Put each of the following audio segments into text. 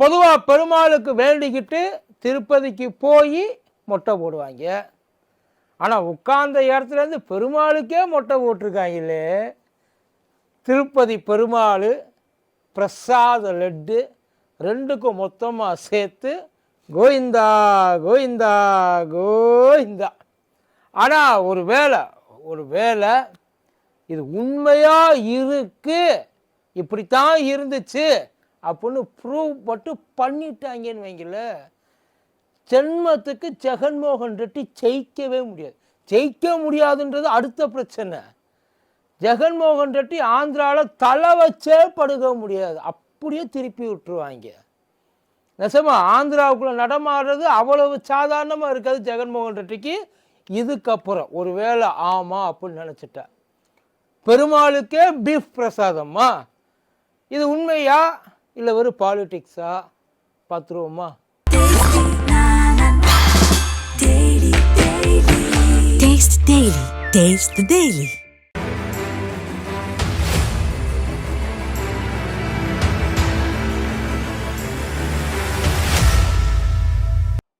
பொதுவாக பெருமாளுக்கு வேண்டிக்கிட்டு திருப்பதிக்கு போய் மொட்டை போடுவாங்க. ஆனால் உட்கார்ந்த இடத்துலேருந்து பெருமாளுக்கே மொட்டை போட்டிருக்காங்களே. திருப்பதி பெருமாள் பிரசாத லட்டு ரெண்டுக்கும் மொத்தமாக சேர்த்து கோவிந்தா கோவிந்தா கோவிந்தா. ஆனால் ஒரு வேலை ஒரு வேலை இது உண்மையாக இருக்கு? இப்படித்தான் இருந்துச்சு. அப்படின்னு ப்ரூவ் மட்டும் பண்ணிட்டாங்கன்னு வைங்கள ஜென்மத்துக்கு ஜெகன்மோகன் ரெட்டி ஜெயிக்கவே முடியாது. ஜெயிக்க முடியாதுன்றது அடுத்த பிரச்சனை. ஜெகன்மோகன் ரெட்டி ஆந்திராவில் தலை வச்சே படுக்க முடியாது. அப்படியே திருப்பி விட்டுருவாங்க. நெசமா ஆந்திராவுக்குள்ளே நடமாடுறது அவ்வளவு சாதாரணமாக இருக்காது ஜெகன்மோகன் ரெட்டிக்கு. இதுக்கப்புறம் ஒரு வேளை ஆமாம் அப்படின்னு நினச்சிட்டேன் பெருமாளுக்கே பீஃப் பிரசாதம்மா. இது உண்மையா? இல்லை வெறும் பாலிடிக்ஸா பார்த்துருவோமா.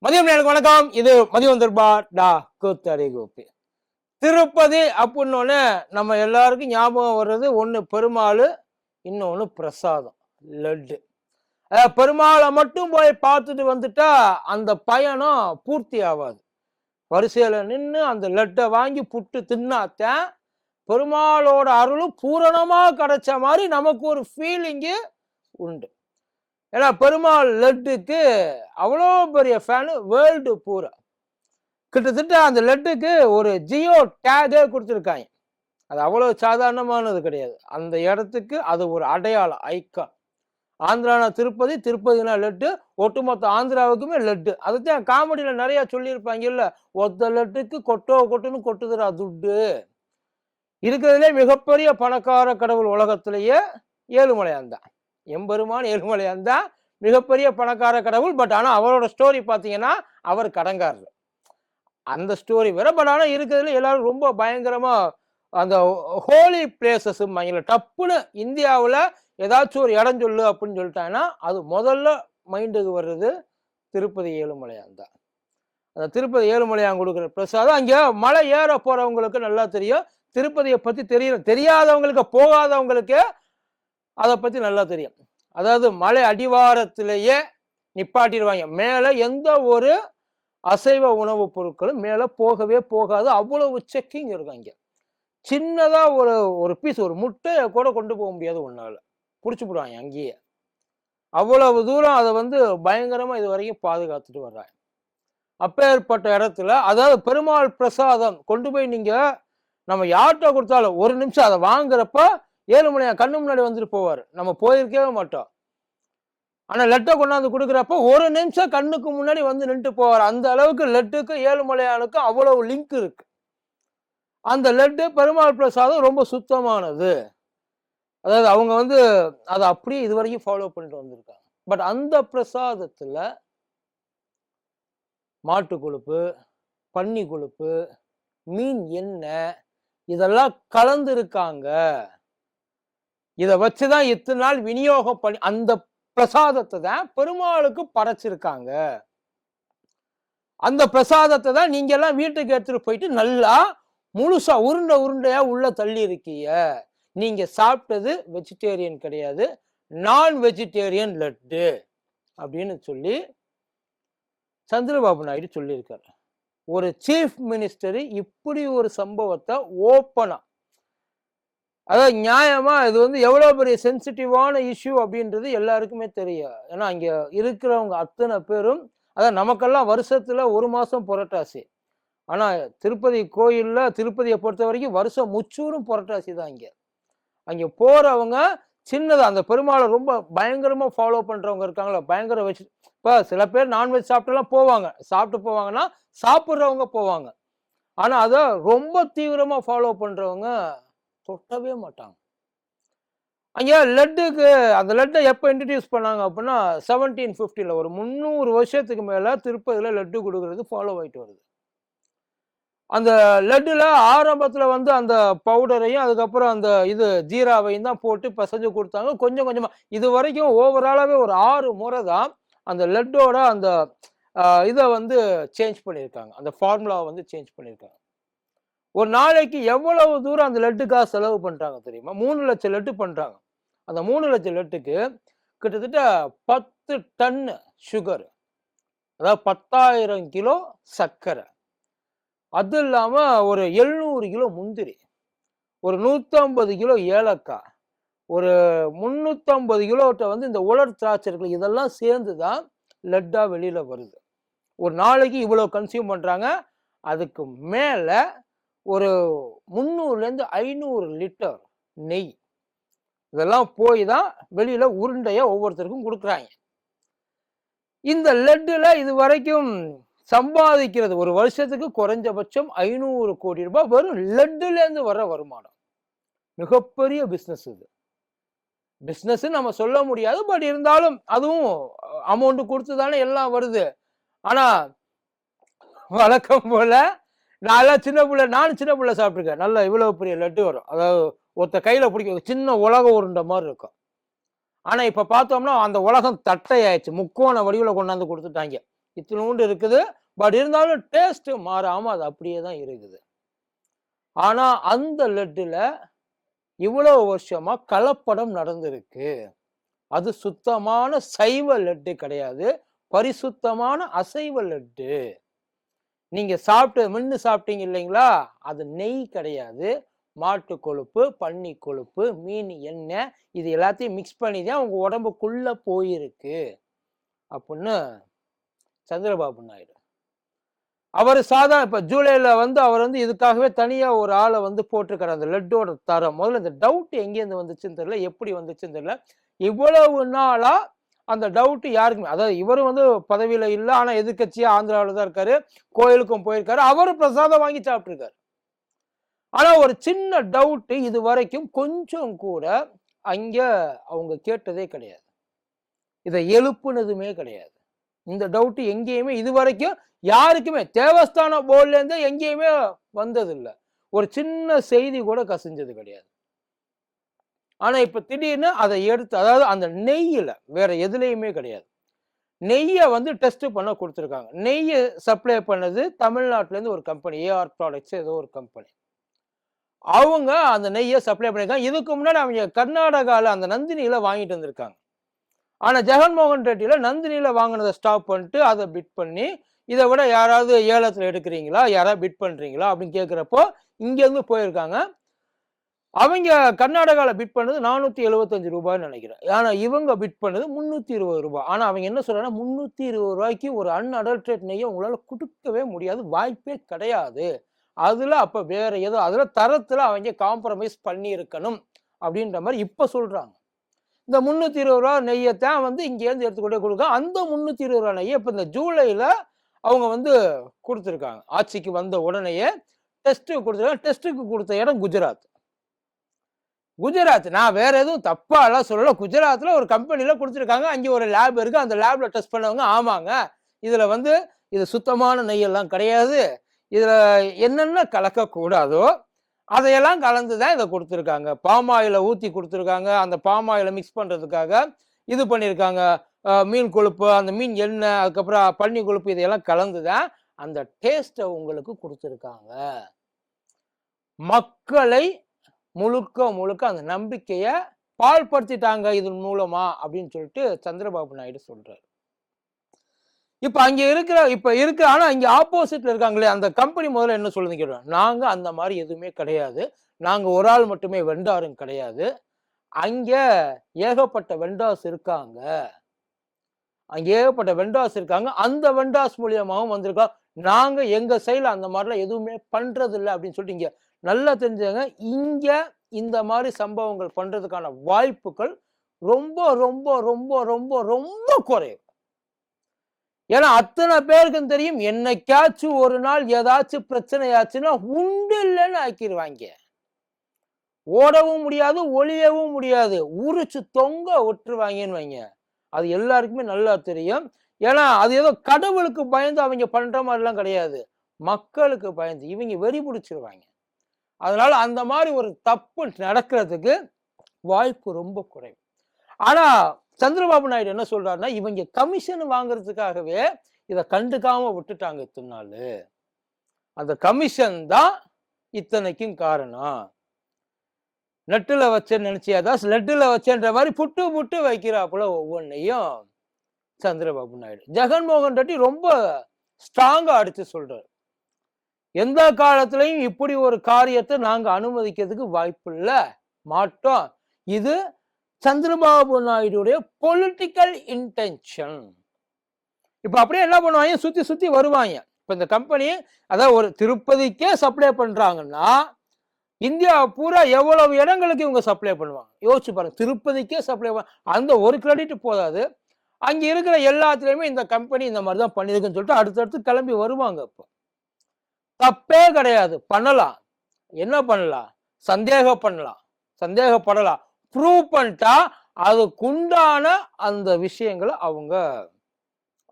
மதியம் நேருக்கு வணக்கம். இது மதியம் தர்பா டா கூத்தடி கோப்பி திருப்பதி அப்படின்னோடனே நம்ம எல்லாருக்கும் ஞாபகம் வர்றது ஒன்று பெருமாள் இன்னொன்று பிரசாதம். லட்டு. பெருமாளை மட்டும் போய் பார்த்துட்டு வந்துட்டா அந்த பயணம் பூர்த்தி ஆகாது வரிசையில் நின்று அந்த லட்டை வாங்கி புட்டு தின்னாத்தான் பெருமாளோட அருளும் பூரணமாக கிடைச்ச மாதிரி நமக்கு ஒரு ஃபீலிங்கு உண்டு. ஏன்னா பெருமாள் லட்டுக்கு அவ்வளோ பெரிய ஃபேனு வேர்ல்டு பூரா. கிட்டத்தட்ட அந்த லட்டுக்கு ஒரு ஜியோ டேகே கொடுத்துருக்காங்க. அது அவ்வளோ சாதாரணமானது கிடையாது. அந்த இடத்துக்கு அது ஒரு அடையாளம் ஐக்கான் ஆந்திரானா திருப்பதி திருப்பதினா லட்டு ஒட்டுமொத்த ஆந்திராவுக்குமே லட்டு. அதைத்தான் காமெடியில் நிறையா சொல்லியிருப்பாங்கல்ல ஒத்த லட்டுக்கு கொட்டோ கொட்டுன்னு கொட்டுதுரா துட்டு. இருக்கிறதுலே மிகப்பெரிய பணக்கார கடவுள் உலகத்திலேயே ஏழுமலையான் தான். எம்பெருமான் ஏழுமலையான் தான். மிகப்பெரிய பணக்கார கடவுள். பட் ஆனால் அவரோட ஸ்டோரி பார்த்தீங்கன்னா அவர் கடங்காரர். அந்த ஸ்டோரி வேற. பட் ஆனால் இருக்கிறதுல எல்லாரும் ரொம்ப பயங்கரமாக அந்த ஹோலி பிளேசஸ் டப்புன்னு இந்தியாவில் ஏதாச்சும் ஒரு இடம் சொல்லு அப்படின்னு சொல்லிட்டாங்கன்னா அது முதல்ல மைண்டுக்கு வர்றது திருப்பதி ஏழுமலையான் தான். அந்த திருப்பதி ஏழுமலையான் கொடுக்குற பிரசாதம் அங்கே மலை ஏற போகிறவங்களுக்கு நல்லா தெரியும். திருப்பதியை பற்றி தெரியும் தெரியாதவங்களுக்கு போகாதவங்களுக்கு அதை பற்றி நல்லா தெரியும். அதாவது மலை அடிவாரத்திலேயே நிப்பாட்டிடுவாங்க. மேலே எந்த ஒரு அசைவ உணவுப் பொருட்களும் மேலே போகவே போகாது. அவ்வளவு செக்கிங் இருக்கும் இங்கே சின்னதாக ஒரு ஒரு பீஸ் ஒரு முட்டையை கூட கொண்டு போக முடியாது ஒன்றால் பிடிச்சி போடுவாங்க அங்கேயே. அவ்வளவு தூரம் அதை வந்து பயங்கரமாக இது வரைக்கும் பாதுகாத்துட்டு வர்றாங்க. அப்பேற்பட்ட இடத்துல அதாவது பெருமாள் பிரசாதம் கொண்டு போய் நீங்கள் நம்ம யார்கிட்ட கொடுத்தாலும் ஒரு நிமிஷம் அதை வாங்குறப்ப ஏழு மணி கண்ணு முன்னாடி வந்துட்டு போவார். நம்ம போயிருக்கவே மாட்டோம். ஆனால் லெட்டை கொண்டாந்து கொடுக்குறப்ப ஒரு நிமிஷம் கண்ணுக்கு முன்னாடி வந்து நின்று போவார். அந்த அளவுக்கு லெட்டுக்கும் ஏழுமலையானுக்கும் அவ்வளவு லிங்க் இருக்கு. அந்த லெட்டு பெருமாள் பிரசாதம் ரொம்ப சுத்தமானது. அதாவது அவங்க வந்து அதை அப்படியே இது வரைக்கும் ஃபாலோ பண்ணிட்டு வந்திருக்காங்க. பட் அந்த பிரசாதத்தில் மாட்டு கொழுப்பு பன்னி கொழுப்பு மீன் எண்ணெய் இதெல்லாம் கலந்து இருக்காங்க இதை வச்சுதான் இத்தனை நாள் விநியோகம் பண்ணி அந்த பிரசாதத்தை தான் பெருமாளுக்கு படைச்சிருக்காங்க. அந்த பிரசாதத்தை தான் நீங்க எல்லாம் வீட்டுக்கு எடுத்துட்டு போயிட்டு நல்லா முழுசா உருண்டை உருண்டையா உள்ள தள்ளி இருக்கீங்க நீங்க சாப்பிட்டது வெஜிடேரியன் கிடையாது. நான் வெஜிடேரியன் லட்டு அப்படின்னு சொல்லி சந்திரபாபு நாயுடு சொல்லியிருக்காரு. ஒரு சீஃப் மினிஸ்டர் இப்படி ஒரு சம்பவத்தை ஓப்பனா அதாவது நியாயமா இது வந்து எவ்வளோ பெரிய சென்சிட்டிவான இஷ்யூ அப்படின்றது எல்லாருக்குமே தெரியும். ஏன்னா அங்கே இருக்கிறவங்க அத்தனை பேரும் அதான் நமக்கெல்லாம் வருஷத்துல ஒரு மாசம் புரட்டாசி. ஆனால் திருப்பதி கோயிலில் திருப்பதியை பொறுத்த வரைக்கும் வருஷம் முச்சூரும் புரட்டாசி தான் இங்கே. அங்கே போகிறவங்க சின்னதாக அந்த பெருமாளை ரொம்ப பயங்கரமாக ஃபாலோ பண்ணுறவங்க இருக்காங்களா பயங்கர வச்சு இப்போ சில பேர் நான்வெஜ் சாப்பிட்டுலாம் போவாங்க. சாப்பிட்டு போவாங்கன்னா சாப்பிட்றவங்க போவாங்க. ஆனால் அதை ரொம்ப தீவிரமாக ஃபாலோ பண்ணுறவங்க தொட்டவே மாட்டாங்க. ஐயா லட்டுக்கு அந்த லட்டை எப்போ இன்ட்ரடியூஸ் பண்ணாங்க அப்படின்னா செவன்டீன் ஃபிஃப்டியில் ஒரு முந்நூறு வருஷத்துக்கு மேலே திருப்பதியில் லட்டு கொடுக்கறது ஃபாலோ ஆகிட்டு வருது. அந்த லட்டுல ஆரம்பத்துல வந்து அந்த பவுடரையும் அதுக்கப்புறம் அந்த இது ஜீராவையும் தான் போட்டு பிசைஞ்சு கொடுத்தாங்க. கொஞ்சம் கொஞ்சமா இது வரைக்கும் ஓவராலாவே ஒரு ஆறு முறை தான் அந்த லட்டோட அந்த இதை வந்து சேஞ்ச் பண்ணியிருக்காங்க. அந்த ஃபார்முலாவை வந்து சேஞ்ச் பண்ணியிருக்காங்க. ஒரு நாளைக்கு எவ்வளவு தூரம் அந்த லட்டுக்காக செலவு பண்ணுறாங்க தெரியுமா? மூணு லட்சம் லட்டு பண்ணுறாங்க அந்த மூணு லட்சம் லட்டுக்கு கிட்டத்தட்ட பத்து டன்னு சுகர் அதாவது பத்தாயிரம் கிலோ சர்க்கரை. அது இல்லாமல் ஒரு எழுநூறு கிலோ முந்திரி ஒரு நூற்றம்பது கிலோ ஏலக்காய் ஒரு முந்நூற்றம்பது கிலோட்ட வந்து இந்த உலர் திராட்சை இருக்குல்ல இதெல்லாம் சேர்ந்து தான் லெட்டாக வெளியில் வருது. ஒரு நாளைக்கு இவ்வளோ கன்சியூம் பண்ணுறாங்க அதுக்கு மேலே ஒரு முந்நூறுலேருந்து ஐநூறு லிட்டர் நெய் இதெல்லாம் போய் தான் வெளியில் உருண்டையை ஒவ்வொருத்தருக்கும் கொடுக்குறாங்க. இந்த லெட்டில் இது வரைக்கும் சம்பாதிக்கிறது. ஒரு வருஷத்துக்கு குறைஞ்சபட்சம் ஐநூறு கோடி ரூபாய் வெறும் லட்டுலேருந்து வர வருமானம். மிகப்பெரிய பிஸ்னஸ் இது. பிஸ்னஸ் நம்ம சொல்ல முடியாது. பட் இருந்தாலும் அதுவும் அமௌண்ட் கொடுத்து தானே எல்லாம் வருது. ஆனா வழக்கம் போல நான்லாம் சின்ன பிள்ளை நானும் சின்ன பிள்ளை சாப்பிட்ருக்கேன் நல்லா இவ்வளவு பெரிய லட்டு வரும். அதாவது ஒருத்த கையில பிடிக்க சின்ன உலக உருண்டை மாதிரி இருக்கும். ஆனா இப்ப பார்த்தோம்னா அந்த உலகம் தட்டையாயிடுச்சு. முக்கோண வடிவில் கொண்டாந்து கொடுத்துட்டாங்க. இத்தினூண்டு இருக்குது. பட் இருந்தாலும் டேஸ்ட் மாறாமல் அது அப்படியே தான் இருக்குது. ஆனால் அந்த லெட்டில் இவ்வளோ வருஷமாக கலப்படம் நடந்திருக்கு. அது சுத்தமான சைவ லட்டு கிடையாது. பரிசுத்தமான அசைவ லட்டு. நீங்கள் சாப்பிட்டு மின்னு சாப்பிட்டீங்க இல்லைங்களா? அது நெய் கிடையாது. மாட்டு கொழுப்பு பன்னி கொழுப்பு மீன் எண்ணெய் இது எல்லாத்தையும் மிக்ஸ் பண்ணி தான் உங்கள் உடம்புக்குள்ளே போயிருக்கு. அப்படின்னு சந்திரபாபு நாயுடு. அவர் சாதா இப்போ ஜூலையில் வந்து அவர் வந்து இதுக்காகவே தனியாக ஒரு ஆளை வந்து போட்டிருக்காரு. அந்த லட்டோட தரம். முதல்ல இந்த டவுட் எங்கேருந்து வந்துச்சுன்னு தெரியல. எப்படி வந்துச்சுன்னு தெரியல. இவ்வளவு நாளாக அந்த டவுட்டு யாருக்குமே அதாவது இவர் வந்து பதவியில் இல்லை ஆனால் எதிர்கட்சியாக ஆந்திராவில் தான் இருக்காரு. கோயிலுக்கும் போயிருக்காரு. அவரும் பிரசாதம் வாங்கி சாப்பிட்ருக்காரு ஆனால் ஒரு சின்ன டவுட்டு இது வரைக்கும் கொஞ்சம் கூட அங்கே அவங்க கேட்டதே கிடையாது. இதை எழுப்புனதுமே கிடையாது. இந்த டவுட் எங்கேயுமே இது வரைக்கும் யாருக்குமே தேவஸ்தான போர்ட்லேருந்து எங்கேயுமே வந்ததில்லை. ஒரு சின்ன செய்தி கூட கசிஞ்சது கிடையாது. ஆனால் இப்போ திடீர்னு அதை எடுத்து அதாவது அந்த நெய்யில் வேற எதுலேயுமே கிடையாது. நெய்யை வந்து டெஸ்ட் பண்ண கொடுத்துருக்காங்க. நெய்யை சப்ளை பண்ணது தமிழ்நாட்டிலேருந்து ஒரு கம்பெனி ஏஆர் ப்ராடக்ட்ஸ் ஏதோ ஒரு கம்பெனி அவங்க அந்த நெய்யை சப்ளை பண்ணியிருக்காங்க. இதுக்கு முன்னாடி அவங்க கர்நாடகாவில் அந்த நந்தினியில் வாங்கிட்டு வந்திருக்காங்க. ஆனால் ஜெகன்மோகன் ரெட்டியில் நந்தினியில் வாங்கினதை ஸ்டாப் பண்ணிட்டு அதை பிட் பண்ணி இதை விட யாராவது ஏலத்தில் எடுக்கிறீங்களா? யாராவது பிட் பண்ணுறீங்களா அப்படின்னு கேட்குறப்போ இங்கேருந்து போயிருக்காங்க. அவங்க கர்நாடகாவில் பிட் பண்ணது நானூற்றி எழுபத்தஞ்சு ரூபாய்ன்னு நினைக்கிறேன். ஆனால் இவங்க பிட் பண்ணது முந்நூற்றி இருபது ரூபாய். ஆனால் அவங்க என்ன சொல்கிறாங்கன்னா முந்நூற்றி இருபது ரூபாய்க்கு ஒரு அன்அடல்ட்ரேட் நெய்யை உங்களால் கொடுக்கவே முடியாது வாய்ப்பே கிடையாது. அதில் அப்போ வேற ஏதோ அதில் தரத்தில் அவங்க காம்ப்ரமைஸ் பண்ணியிருக்கணும் அப்படின்ற மாதிரி இப்போ சொல்கிறாங்க இந்த முந்நூற்றி இருபது ரூபா நெய்யை தான் வந்து இங்கேருந்து எடுத்துக்கொண்டே கொடுக்க. அந்த முந்நூற்றி இருபது ரூபா நெய்யை இப்போ இந்த ஜூலையில் அவங்க வந்து கொடுத்துருக்காங்க. ஆட்சிக்கு வந்த உடனேயே டெஸ்ட்டுக்கு கொடுத்துருக்காங்க. டெஸ்ட்டுக்கு கொடுத்த இடம் குஜராத். குஜராத் நான் வேற எதுவும் தப்பாலாம் சொல்லலை. சொல்லல ஒரு கம்பெனியில் கொடுத்துருக்காங்க. அங்கே ஒரு லேப் இருக்குது அந்த லேபில் டெஸ்ட் பண்ணவங்க ஆமாங்க. இதில் வந்து இது சுத்தமான நெய்யெல்லாம் கிடையாது. இதில் என்னென்ன கலக்கக்கூடாதோ அதையெல்லாம் கலந்து தான் இதை கொடுத்துருக்காங்க. பாம் ஆயிலை ஊற்றி கொடுத்துருக்காங்க. அந்த பாம் ஆயிலை மிக்ஸ் பண்ணுறதுக்காக இது பண்ணியிருக்காங்க. மீன் கொழுப்பு அந்த மீன் எண்ணெய் அதுக்கப்புறம் பன்னி கொழுப்பு இதையெல்லாம் கலந்து தான் அந்த டேஸ்ட்டை உங்களுக்கு கொடுத்துருக்காங்க. மக்களை முழுக்க முழுக்க அந்த நம்பிக்கையை பால்படுத்திட்டாங்க இதன் மூலமா அப்படின்னு சொல்லிட்டு சந்திரபாபு நாயுடு சொல்றாரு. இப்போ அங்கே இருக்கிற இப்போ இருக்கிற ஆனால் இங்கே ஆப்போசிட்ல இருக்காங்களே அந்த கம்பெனி முதல்ல என்ன சொல்லுதுன்னு கேட்டோம் நாங்கள் அந்த மாதிரி எதுவுமே கிடையாது. நாங்கள் ஒரு ஆள் மட்டுமே வெண்டாரும் கிடையாது. அங்கே ஏகப்பட்ட வெண்டாஸ் இருக்காங்க. அங்கே ஏகப்பட்ட வெண்டாஸ் இருக்காங்க. அந்த வெண்டாஸ் மூலியமாகவும் வந்திருக்கோம் நாங்கள் எங்கள் சைடில் அந்த மாதிரிலாம் எதுவுமே பண்ணுறதில்ல இல்லை அப்படின்னு சொல்லிட்டு இங்கே நல்லா தெரிஞ்சாங்க இங்கே இந்த மாதிரி சம்பவங்கள் பண்ணுறதுக்கான வாய்ப்புகள் ரொம்ப ரொம்ப ரொம்ப ரொம்ப ரொம்ப குறையும் ஏன்னா அத்தனை பேருக்கும் தெரியும் என்னைக்காச்சும் ஒரு நாள் ஏதாச்சும் பிரச்சனையாச்சுன்னா உண்டு இல்லைன்னு ஆக்கிடுவாங்க ஓடவும் முடியாது ஒளியவும் முடியாது. உரிச்சு தொங்க ஒட்டுருவாங்கன்னு வைங்க. அது எல்லாருக்குமே நல்லா தெரியும். ஏன்னா அது ஏதோ கடவுளுக்கு பயந்து அவங்க பண்ற மாதிரிலாம் கிடையாது. மக்களுக்கு பயந்து இவங்க வெறி பிடிச்சிருவாங்க. அதனால அந்த மாதிரி ஒரு தப்பு நடக்கிறதுக்கு வாய்ப்பு ரொம்ப குறைவு. ஆனா சந்திரபாபு நாயுடு என்ன சொல்றாருன்னா இவங்க கமிஷன் வாங்குறதுக்காகவே இதை கண்டுக்காம விட்டுட்டாங்க இத்தனை நாள். அந்த கமிஷன் தான் இத்தனைக்கும் காரணம். நெட்டில் வச்சேன்னு நினச்சியாதான் லெட்டில் வச்சேன்ற மாதிரி புட்டு புட்டு வைக்கிறாப்புல ஒவ்வொன்றையும் சந்திரபாபு நாயுடு. ஜெகன்மோகன் ரெட்டி ரொம்ப ஸ்ட்ராங்காக அடித்து சொல்கிறார் எந்த காலத்திலையும் இப்படி ஒரு காரியத்தை நாங்கள் அனுமதிக்கிறதுக்கு வாய்ப்பு இல்லை மாட்டோம். இது சந்திரபாபு நாயுடுடைய பொலிட்டிக்கல் இன்டென்ஷன் இப்போ அப்படியே என்ன பண்ணுவாங்க? சுற்றி சுற்றி வருவாங்க. இப்போ இந்த கம்பெனி அதாவது ஒரு திருப்பதிக்கே சப்ளை பண்ணுறாங்கன்னா இந்தியா பூரா எவ்வளவு இடங்களுக்கு இவங்க சப்ளை பண்ணுவாங்க? யோசிச்சு பாருங்க. திருப்பதிக்கே சப்ளை அந்த ஒரு கிரெடிட் போதாது. அங்கே இருக்கிற எல்லாத்துலேயுமே இந்த கம்பெனி இந்த மாதிரி தான் பண்ணியிருக்குன்னு சொல்லிட்டு அடுத்தடுத்து கிளம்பி வருவாங்க இப்போ. தப்பே கிடையாது. பண்ணலாம். என்ன பண்ணலாம்? சந்தேகம் பண்ணலாம் சந்தேகப்படலாம். ப்ரூவ் பண்ணிட்டா அதுக்குண்டான அந்த விஷயங்களை அவங்க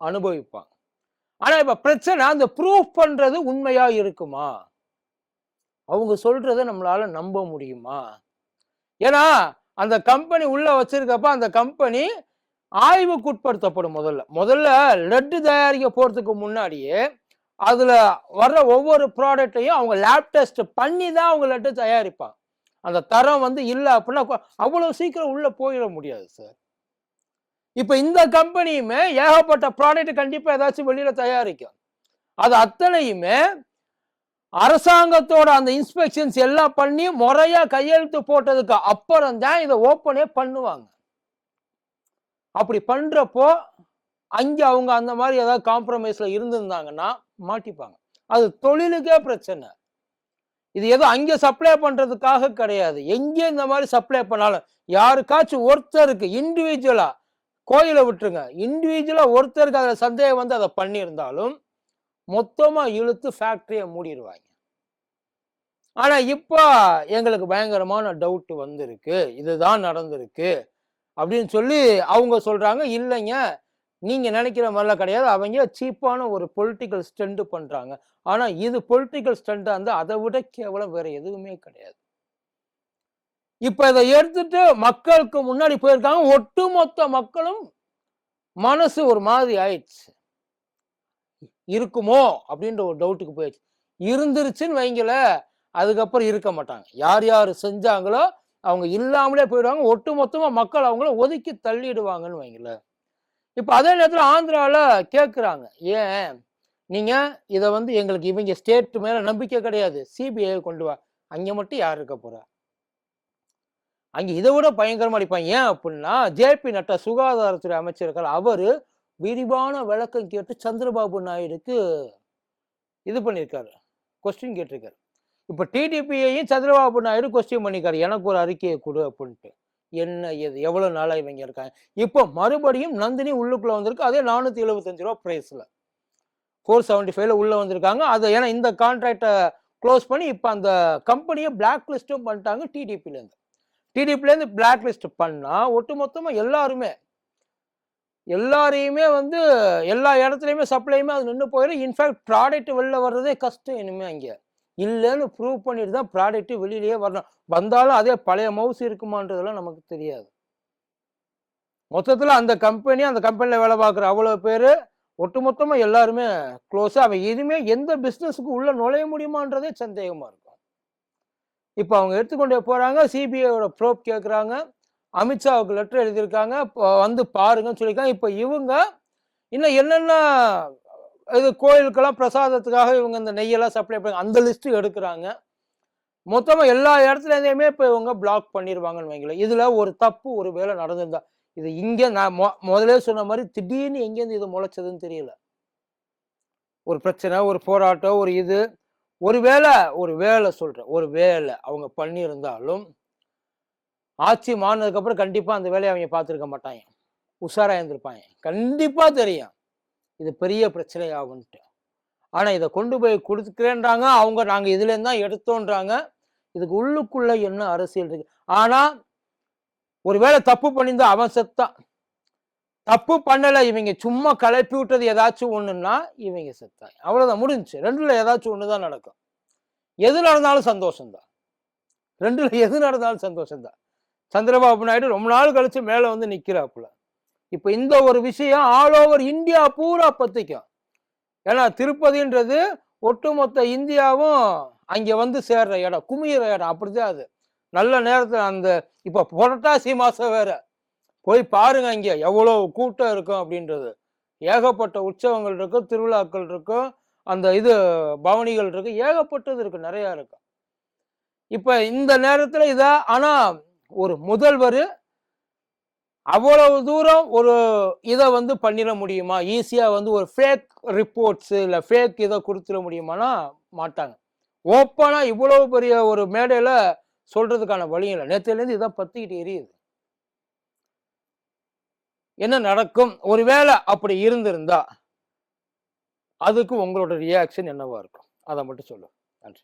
அனுபவிப்பாங்க. ஆனா இப்ப பிரச்சனை அந்த ப்ரூஃப் பண்றது உண்மையா இருக்குமா? அவங்க சொல்றத நம்மளால நம்ப முடியுமா? ஏன்னா அந்த கம்பெனி உள்ள வச்சிருக்கப்ப அந்த கம்பெனி ஆய்வுக்குட்படுத்தப்படும் முதல்ல. முதல்ல லட்டு தயாரிக்க போறதுக்கு முன்னாடியே அதுல வர்ற ஒவ்வொரு ப்ராடக்ட்டையும் அவங்க லேப் டெஸ்ட் பண்ணி தான் அவங்க லட்டு தயாரிப்பாங்க. அந்த தரம் வந்து இல்லை அப்படின்னா அவ்வளோ சீக்கிரம் உள்ளே போயிட முடியாது சார் இப்போ இந்த கம்பெனியுமே ஏகப்பட்ட ப்ராடக்ட் கண்டிப்பாக ஏதாச்சும் வெளியில் தயாரிக்கும். அது அத்தனையுமே அரசாங்கத்தோட அந்த இன்ஸ்பெக்ஷன்ஸ் எல்லாம் பண்ணி முறையாக கையெழுத்து போட்டதுக்கு அப்புறம் தான் இதை ஓப்பனே பண்ணுவாங்க. அப்படி பண்ணுறப்போ அங்கே அவங்க அந்த மாதிரி ஏதாவது காம்ப்ரமைஸில் இருந்திருந்தாங்கன்னா மாட்டிப்பாங்க. அது தொழிலுக்கே பிரச்சனை. இது ஏதோ அங்கே சப்ளை பண்ணுறதுக்காக கிடையாது. எங்கே இந்த மாதிரி சப்ளை பண்ணாலும் யாருக்காச்சும் ஒருத்தருக்கு இண்டிவிஜுவலாக கோயிலை விட்டுருங்க. இண்டிவிஜுவலாக ஒருத்தருக்கு அதில் சந்தேகம் வந்து அதை பண்ணியிருந்தாலும் மொத்தமாக இழுத்து ஃபேக்ட்ரியை மூடிடுவாங்க ஆனால் இப்போ எங்களுக்கு பயங்கரமான டவுட்டு வந்திருக்கு. இதுதான் நடந்திருக்கு. அப்படின்னு சொல்லி அவங்க சொல்கிறாங்க இல்லைங்க. நீங்கள் நினைக்கிற மாதிரிலாம் கிடையாது. அவங்க சீப்பான ஒரு பொலிட்டிக்கல் ஸ்டண்ட் பண்ணுறாங்க ஆனால் இது பொலிட்டிக்கல் ஸ்டண்டாக இருந்தால் அதை விட கேவலம் வேறு எதுவுமே கிடையாது. இப்போ இதை எடுத்துட்டு மக்களுக்கு முன்னாடி போயிருக்காங்க. ஒட்டுமொத்த மக்களும் மனசு ஒரு மாதிரி ஆயிடுச்சு. இருக்குமோ அப்படின்ற ஒரு டவுட்டுக்கு போயிடுச்சு. இருந்துருச்சுன்னு வைங்கள அதுக்கப்புறம் இருக்க மாட்டாங்க. யார் யார் செஞ்சாங்களோ அவங்க இல்லாமலே போயிடுவாங்க. ஒட்டு மொத்தமாக மக்கள் அவங்கள ஒதுக்கி தள்ளிடுவாங்கன்னு வைங்களேன். இப்போ அதே நேரத்தில் ஆந்திராவில் கேட்குறாங்க ஏன்? நீங்கள் இதை வந்து எங்களுக்கு இவங்க ஸ்டேட் மேலே நம்பிக்கை கிடையாது. சிபிஐ கொண்டு வா. அங்கே மட்டும் யார் இருக்க போகிறா அங்கே இதை விட பயங்கரமாக அடிப்பாங்க. ஏன் அப்படின்னா ஜேபி நட்டா சுகாதாரத்துறை அமைச்சர்கள் அவர் விரிவான விளக்கம் கேட்டு சந்திரபாபு நாயுடுக்கு இது பண்ணியிருக்காரு கொஸ்டின் கேட்டிருக்காரு. இப்போ டிடிபியையும் சந்திரபாபு நாயுடு கொஸ்டின் பண்ணியிருக்காரு எனக்கு ஒரு அறிக்கையை கொடு அப்படின்ட்டு. என்ன எது எவ்வளோ நாளாக இவங்க இருக்காங்க? இப்போ மறுபடியும் நந்தினி உள்ளுக்குள்ளே வந்திருக்கு. அதே நானூற்றி எழுபத்தஞ்சு ரூபா ப்ரைஸில் ஃபோர் செவன்ட்டி ஃபைவ்ல உள்ளே வந்திருக்காங்க. அதை ஏன்னா இந்த கான்ட்ராக்டை க்ளோஸ் பண்ணி இப்போ அந்த கம்பெனியை பிளாக் லிஸ்ட்டும் பண்ணிட்டாங்க டிடிபிலேருந்து டிடிபிலேருந்து பிளாக் லிஸ்ட் பண்ணால் ஒட்டுமொத்தமாக எல்லாருமே எல்லாரையுமே வந்து எல்லா இடத்துலையுமே சப்ளையுமே அது நின்று போயிடும் இன்ஃபேக்ட் ப்ராடக்ட் வெளில வர்றதே கஷ்டம் இனிமேல் அங்கே. இல்லைன்னு ப்ரூவ் பண்ணிட்டு தான் ப்ராடக்ட்டு வெளியிலேயே வரணும். வந்தாலும் அதே பழைய மவுஸ் இருக்குமான்றதெல்லாம் நமக்கு தெரியாது. மொத்தத்தில் அந்த கம்பெனி அந்த கம்பெனியில் வேலை பார்க்குற அவ்வளோ பேர் ஒட்டுமொத்தமாக எல்லாருமே க்ளோஸாக அவன் எதுவுமே எந்த பிஸ்னஸுக்கு உள்ளே நுழைய முடியுமான்றதே சந்தேகமாக இருக்கும். இப்போ அவங்க எடுத்துக்கொண்டே போகிறாங்க சிபிஐயோட ப்ரோப் கேட்குறாங்க அமித்ஷாவுக்கு லெட்டர் எழுதியிருக்காங்க இப்போ வந்து பாருங்கன்னு சொல்லியிருக்காங்க. இப்போ இவங்க இன்னும் என்னென்ன இது கோயிலுக்கெல்லாம் பிரசாதத்துக்காக இவங்க இந்த நெய்யெல்லாம் சப்ளை பண்ணி அந்த லிஸ்ட்டு எடுக்கிறாங்க. மொத்தமாக எல்லா இடத்துலேருந்துமே இப்போ இவங்க பிளாக் பண்ணிடுவாங்கன்னு வைங்களேன். இதில் ஒரு தப்பு ஒரு வேலை நடந்திருந்தா இது இங்கே நான் மொ முதலே சொன்ன மாதிரி திடீர்னு எங்கேருந்து இது முளைச்சதுன்னு தெரியல. ஒரு பிரச்சனை ஒரு போராட்டம் ஒரு இது. ஒரு வேலை ஒரு வேலை சொல்கிறேன் ஒரு வேலை அவங்க பண்ணியிருந்தாலும் ஆட்சி மாறினதுக்கப்புறம் கண்டிப்பாக அந்த வேலையை அவங்க பார்த்துருக்க மாட்டாங்க. உஷாராக இருந்திருப்பாங்க. கண்டிப்பாக தெரியும். இது பெரிய பிரச்சனையாகும்ட்டு ஆனால் இதை கொண்டு போய் கொடுத்துக்கிறேன்றாங்க. அவங்க நாங்கள் இதுலேருந்து தான் எடுத்தோன்றாங்க. இதுக்கு உள்ளுக்குள்ள என்ன அரசியல் இருக்கு? ஆனால் ஒருவேளை தப்பு பண்ணியிருந்தா அவன் செத்தான். தப்பு பண்ணலை இவங்க சும்மா கலப்பி விட்டது ஏதாச்சும் ஒன்றுன்னா இவங்க செத்தாங்க அவ்வளோதான் முடிஞ்சுச்சு. ரெண்டில் ஏதாச்சும் ஒண்ணுதான் நடக்கும். எது நடந்தாலும் சந்தோஷம்தான். ரெண்டில் எது நடந்தாலும் சந்தோஷம்தான். சந்திரபாபு நாயுடு ரொம்ப நாள் கழித்து மேலே வந்து நிற்கிறாப்புல இப்போ இந்த ஒரு விஷயம் ஆல் ஓவர் இந்தியா பூரா பத்திக்கும். ஏன்னா திருப்பதின்றது ஒட்டுமொத்த இந்தியாவும் அங்கே வந்து சேர்ற இடம் குமியிற இடம். அப்படிதான் அது. நல்ல நேரத்தில் அந்த இப்போ புரட்டாசி மாசம் வேற. போய் பாருங்க இங்கே எவ்வளோ கூட்டம் இருக்கும் அப்படின்றது. ஏகப்பட்ட உற்சவங்கள் இருக்கும் திருவிழாக்கள் இருக்கும். அந்த இது பவனிகள் இருக்கு ஏகப்பட்டது இருக்கு நிறையா இருக்கும். இப்போ இந்த நேரத்தில் இத ஆனால் ஒரு முதல்வர் அவ்வளவு தூரம் ஒரு இதை வந்து பண்ணிட முடியுமா? ஈஸியாக வந்து ஒரு ஃபேக் ரிப்போர்ட்ஸ் இல்லை ஃபேக் இதை கொடுத்துட முடியுமானா மாட்டாங்க. ஓப்பனாக இவ்வளவு பெரிய ஒரு மேடையில் சொல்கிறதுக்கான வழி இல்லை. நேற்றுலேருந்து இதை பற்றிக்கிட்டு எரியுது. என்ன நடக்கும்? ஒருவேளை அப்படி இருந்திருந்தா அதுக்கு உங்களோட ரியாக்ஷன் என்னவா இருக்கும்? அதை மட்டும் சொல்லுங்கள் நன்றி.